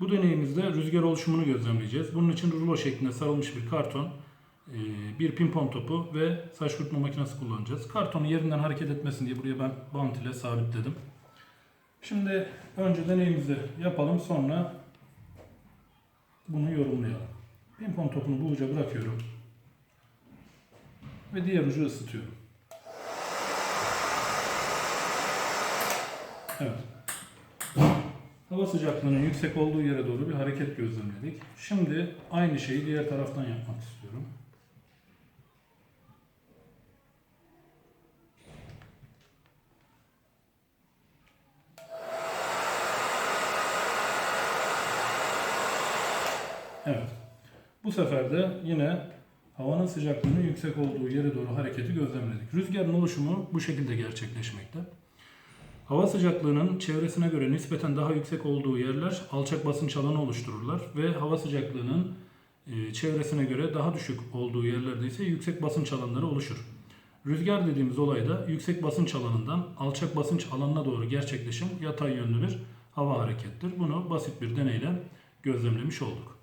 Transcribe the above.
Bu deneyimizde rüzgar oluşumunu gözlemleyeceğiz. Bunun için rulo şeklinde sarılmış bir karton, e, bir pimpon topu ve saç kurutma makinesi kullanacağız. Kartonu yerinden hareket etmesin diye buraya ben bant ile sabitledim. Şimdi önce deneyimizi yapalım sonra bunu yorumlayalım. Pimpon topunu bu uca bırakıyorum. Ve diğer ucu ısıtıyorum. Evet. Hava sıcaklığının yüksek olduğu yere doğru bir hareket gözlemledik. Şimdi aynı şeyi diğer taraftan yapmak istiyorum. Evet. Bu sefer de yine havanın sıcaklığının yüksek olduğu yere doğru hareketi gözlemledik. Rüzgarın oluşumu bu şekilde gerçekleşmekte. Hava sıcaklığının çevresine göre nispeten daha yüksek olduğu yerler alçak basınç alanı oluştururlar ve hava sıcaklığının e, çevresine göre daha düşük olduğu yerlerde ise yüksek basınç alanları oluşur. Rüzgar dediğimiz olay da yüksek basınç alanından alçak basınç alanına doğru gerçekleşen yatay yönlü bir hava harekettir. Bunu basit bir deneyle gözlemlemiş olduk.